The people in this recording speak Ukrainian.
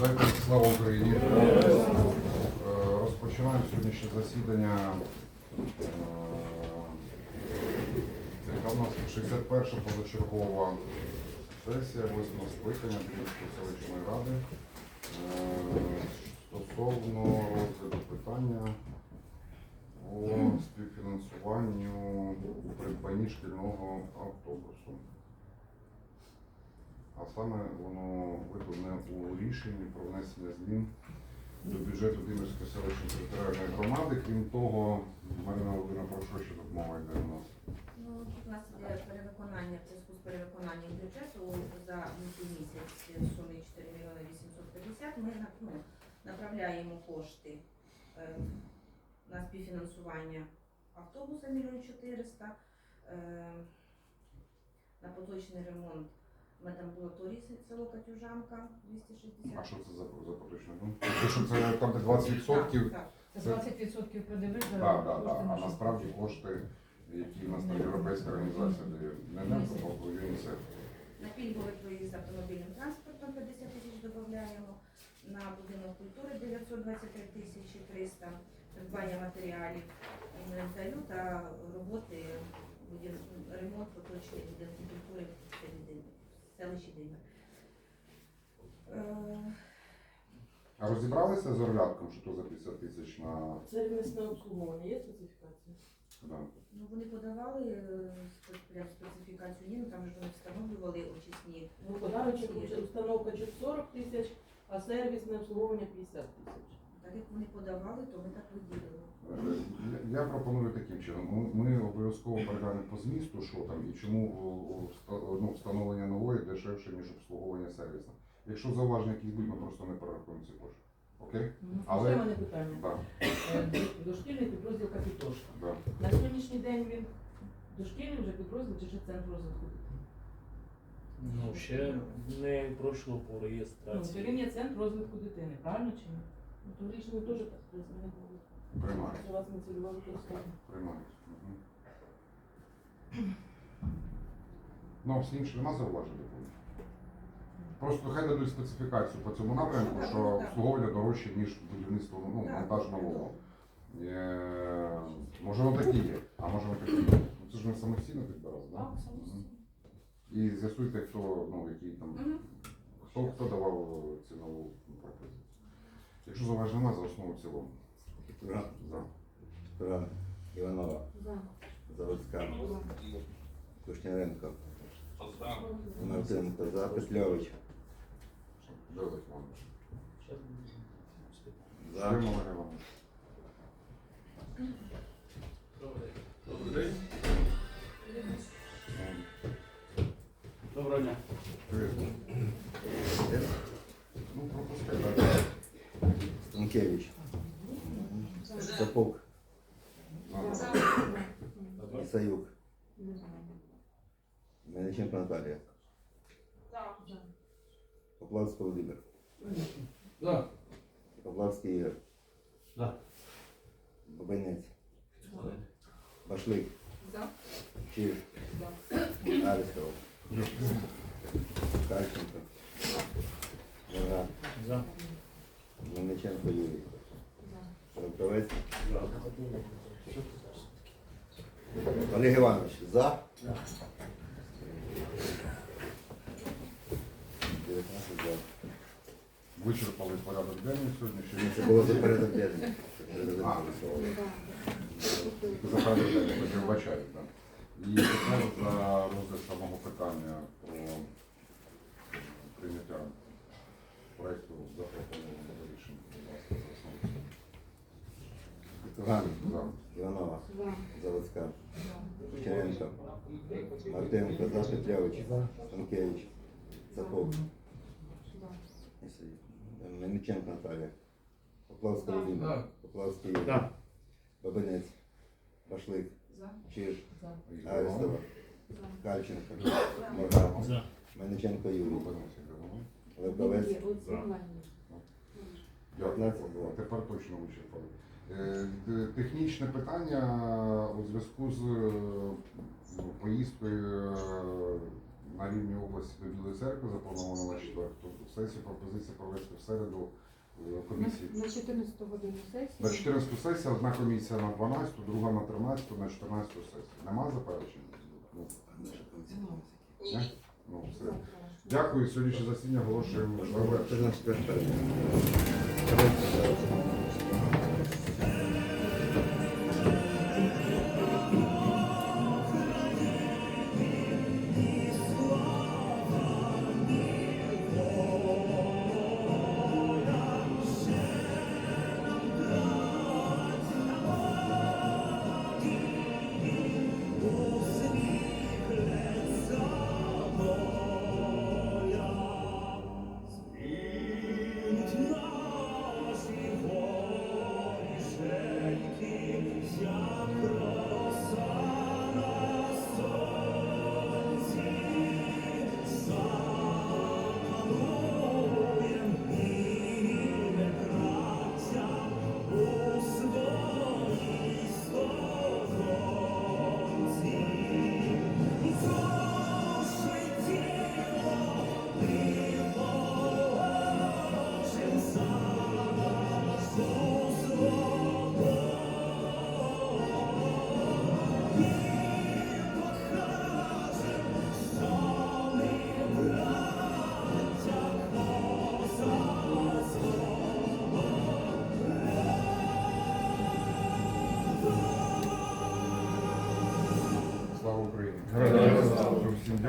Дайте слава Україні. Розпочинаємо сьогоднішнє засідання. Е, Яка в нас 61 позачергова сесія 8 скликання Київської селищної ради. Е, Стосовно розгляду питання по співфінансуванню придбанні шкільного автобусу. А саме воно викладене у рішенні про внесення змін до бюджету Димирської селищної територіальної громади. Крім того, Марина Володимирівна, про що ще тут мова йде у нас? Ну, тут у нас іде перевиконання в зв'язку з перевиконанням бюджету за місяць в сумі 4 мільйони 850. Ми ну, направляємо кошти е, на співфінансування автобуса 1 мільйон 400, е, на поточний ремонт медамбулаторії село Катюжанка 260. А що це за, за поточне? Ну, що це там де 20%, Так, так. Це 20% ПДВ за так, так, кошти так. А насправді кошти, які в нас там європейська організація дає, не нам, а ЮНІСЕФ. На пільговий проїзд автомобільним транспортом 50 тисяч додаємо, на будинок культури 923 тисячі 300, придбання матеріалів інвентарю та роботи будин- ремонт поточний будинку культури Димир- в селищі Димир. Е, А розібралися з орлятком, що то за 50 тисяч на Сервісне обслуговування є специфікація? да. Ну, вони подавали е, спе- прям специфікацію, ні, ну там ж вони встановлювали очисні. Ну, подарочок установка 40 тисяч, а сервісне обслуговування 50 тисяч. Так як вони подавали, то ми так виділили. Я пропоную таким чином. Ми- обов'язково переглянемо по змісту, що там і чому ну, встановлення нової дешевше, ніж обслуговування сервісне. Якщо зауваження якісь будуть, ми просто не перерахуємо ці кошти. Окей? Але- Але... мене питання. Так, Е, Дошкільний підрозділ Капітошка. да. На сьогоднішній день він дошкільний вже підрозділ чи ще центру розвитку дитини. Ну, ще не пройшло по Ну, реєстрації. він є центр розвитку дитини, правильно чи ні? Ну, то в рішенні теж так зміни були. Приймають. У вас не цільове використання. Приймають. Ну, всі інші нема зауважень до? Просто хай дадуть специфікацію по цьому напрямку, що обслуговування дорожче, ніж будівництво ну, монтаж нового. Е, Може воно таке є, а може воно таке є. Ну, Це ж ми самостійно підбирали, так? Так, самостійно. І з'ясуйте, хто, ну, який там, хто, хто давав цінову пропозицію. Якщо зауважень немає, за основу в цілому. Тура, За. Тура, Іванова, Заводська, Кушняренко, Мартиненко, за. Петльович, Олег Іванович? за. Олег Іванович. Доброго дня. Привіт. Ну, пропускай, так. Станкевич, Сапог, Ісаюк, Мельниченко Наталія, Поплавський Володимир, Да. Поплавський Ігор, Да. Бабинець, Башлик, За. Чиж, Арестов, Кальченко, Нога, За. Мельниченко Юрій, Шовковець, Олег Іванович, за? 19 за. Вичерпали порядок денний сьогодні. Ще Це було за порядок денний. А. за порядок денний, хоч. І тепер за розгляд самого питання про За. Іванова, Заводська, Кучеренко, Мартиненко, за Петлявич, Станкевич, Сапог, Мельниченко Наталія, Поплавська Володимир, Поплавський Юрій, Бабинець, Башлик. Чиж, Арестова, Кальченко, Морган, Мельниченко Юрій, Левковець, 15. Тепер точно вичерпали. Е, т- Технічне питання у зв'язку з е, поїздкою е, на рівні області до Білої церкви заплановано на четверту сесію. Пропозиція провести в середу е, комісії. На 14 годину сесії. На 14 сесію одна комісія на 12, друга на 13, на 14 сесію. Нема заперечень? Ну, ні? Ну, все. Дякую. Сьогоднішнє засідання оголошуємо завершеним. 14 перше.